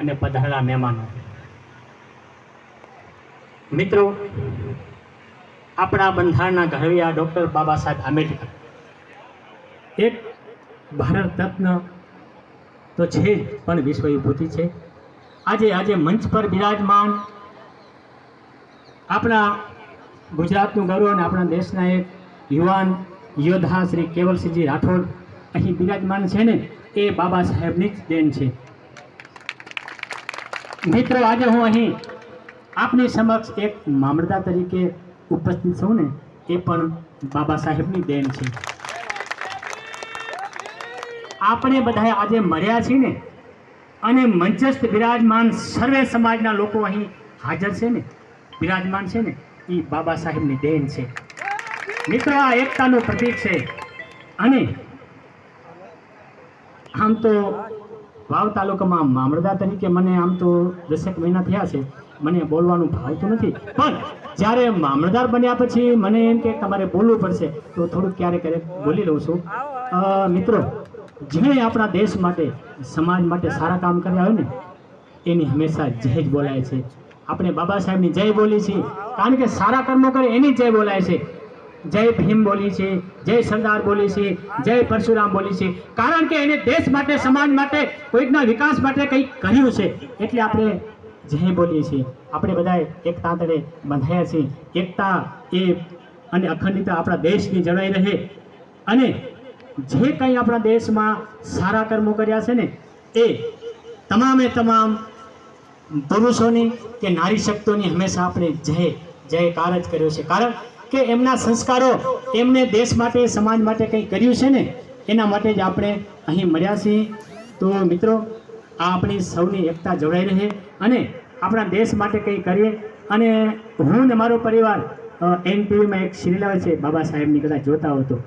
અને પધારેલા મહેમાનો. મિત્રો, આપણા બંધારણના ઘરવિયા ડૉક્ટર બાબા સાહેબ આંબેડકર. એક ભારત રત્ન તો છે જ, પણ વિશ્વ વિભૂતિ છે. આજે આજે મંચ પર બિરાજમાન આપણા ગુજરાતનું ગૌરવ અને આપણા દેશના એક યુવાન યોદ્ધા શ્રી કેવલસિંહજી રાઠોડ અહીં બિરાજમાન છે ને? એ બાબા સાહેબની જ દેન છે. મિત્રો, આજે હું અહીં આપની સમક્ષ એક મામલતદાર તરીકે ઉપસ્થિત છું ને, એ પણ બાબા સાહેબની દેન છે. આપણે બધા આજે મળ્યા છીએ ને, અને મંચસ્થ બિરાજમાન સર્વે સમાજના લોકો અહીં હાજર છે ને, બિરાજમાન છે ને, એ બાબા સાહેબની દેન છે. મિત્રો, આ એકતાનું પ્રતીક છે. અને આમ તો વાવ તાલુકામાં મામલતદાર તરીકે મને આમ તો દસેક મહિના થયા છે, મને બોલવાનું ભાવતું નથી. પણ જ્યારે મામલતદાર બન્યા પછી મને એમ કે તમારે બોલવું પડશે, તો થોડુંક ક્યારેક ક્યારેક બોલી લઉં છું. મિત્રો જેણે આપણા દેશ માટે, સમાજ માટે સારા કામ કર્યા હોય ને, એની હંમેશા જય જ બોલાય છે. આપણે બાબા સાહેબની જય બોલી છીએ. કારણ કે સારા કર્મો કરે એની જય બોલાય છે. જય ભીમ બોલી છે, જય સરદાર બોલી છે, જય પરશુરામ બોલી છે. કારણ કે એને દેશ માટે, સમાજ માટે, કોઈકના વિકાસ માટે કંઈક કર્યું છે. એટલે આપણે જય બોલીએ છીએ. આપણે બધાએ એકતા તળે બંધાયા છીએ. એકતા, એ અને અખંડિતતા આપણા દેશની જળવાઈ રહે. અને જે કંઈ આપણા દેશમાં સારા કર્મો કર્યા છે ને, એ તમામે તમામ પુરુષોની કે નારી શક્તોની હંમેશા આપણે જય, જયકાર જ કર્યો છે. કારણ કે એમના સંસ્કારો એમને દેશ માટે, સમાજ માટે કંઈ કર્યું છે ને? એના માટે જ આપણે અહીં મળ્યા છીએ. તો મિત્રો, આ આપણી સૌની એકતા જોડાઈ રહે અને આપણા દેશ માટે કંઈ કરીએ. અને હું ને મારો પરિવાર એનટીવીમાં એક સિરિયલ છે, બાબા સાહેબની કદાચ જોતા હતો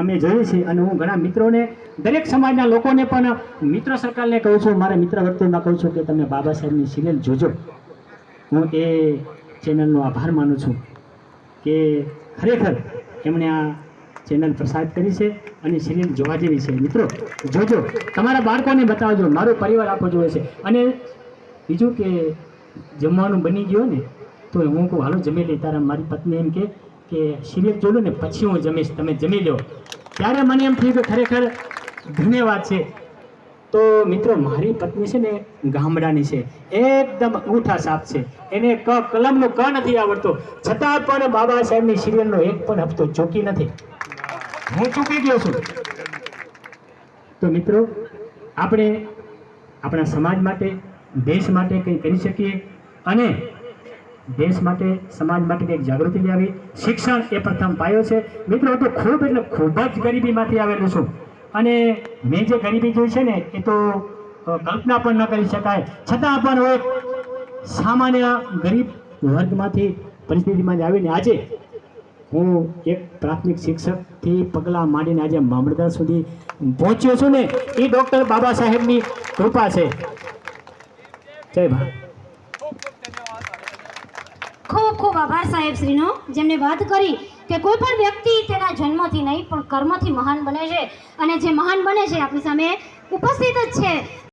અમે જોયું છે અને હું ઘણા મિત્રોને, દરેક સમાજના લોકોને પણ મિત્ર સરકારને કહું છું, મારા મિત્ર વર્તુળમાં કહું છું કે તમે બાબા સાહેબની સિરિયલ જોજો. હું એ ચેનલનો આભાર માનું છું. કે ખરેખર એમણે આ ચેનલ પ્રસારિત કરી છે અને સિરિયલ જોવા જેવી છે. મિત્રો, જોજો. તમારા બાળકોને બતાવજો. મારો પરિવાર આખો જોવે છે. અને બીજું કે જમવાનું બની ગયું ને, તો હું કહું, હાલો, જમી લઈ તારા મારી પત્ની એમ કે કે સિરિયલ જોડો ને, પછી હું જમીશ. તમે જમી લો ત્યારે મને એમ થયું કે ખરેખર ધન્યવાદ છે. તો મિત્રો, મારી પત્ની છે ને ગામડાની છે. એકદમ અંગૂઠા સાપ છે. એને ક કલમનો ક નથી આવડતો. છતાં પણ બાબા સાહેબની સિરિયલનો એક પણ હપ્તો ચોકી નથી. હું ચૂકી ગયો છું. તો મિત્રો, આપણે આપણા સમાજ માટે, દેશ માટે કંઈ કરી શકીએ? અને દેશ માટે, સમાજ માટે કંઈક જાગૃતિ લાવી. શિક્ષણ એ પ્રથમ પાયો છે. મિત્રો તો ખૂબ એટલે ખૂબ જ ગરીબીમાંથી આવેલું છું. અને મેં જે ગરીબી જોઈ છે ને, એ તો કલ્પના પણ ન કરી શકાય. છતાં પણ એક સામાન્ય ગરીબ વર્ગમાંથી પરિસ્થિતિમાં આવીને આજે હું એક પ્રાથમિક શિક્ષકથી પગલાં માંડીને આજે મામલતદાર સુધી પહોંચ્યો છું ને, એ ડૉક્ટર બાબા સાહેબની કૃપા છે. જય ભારત. ખૂબ ખૂબ આભાર સાહેબ શ્રીનો, જેમને વાત કરી કે કોઈ પણ વ્યક્તિ તેના જન્મથી નહીં, પણ કર્મથી મહાન બને છે. અને જે મહાન બને છે, આપણી સામે ઉપસ્થિત જ છે.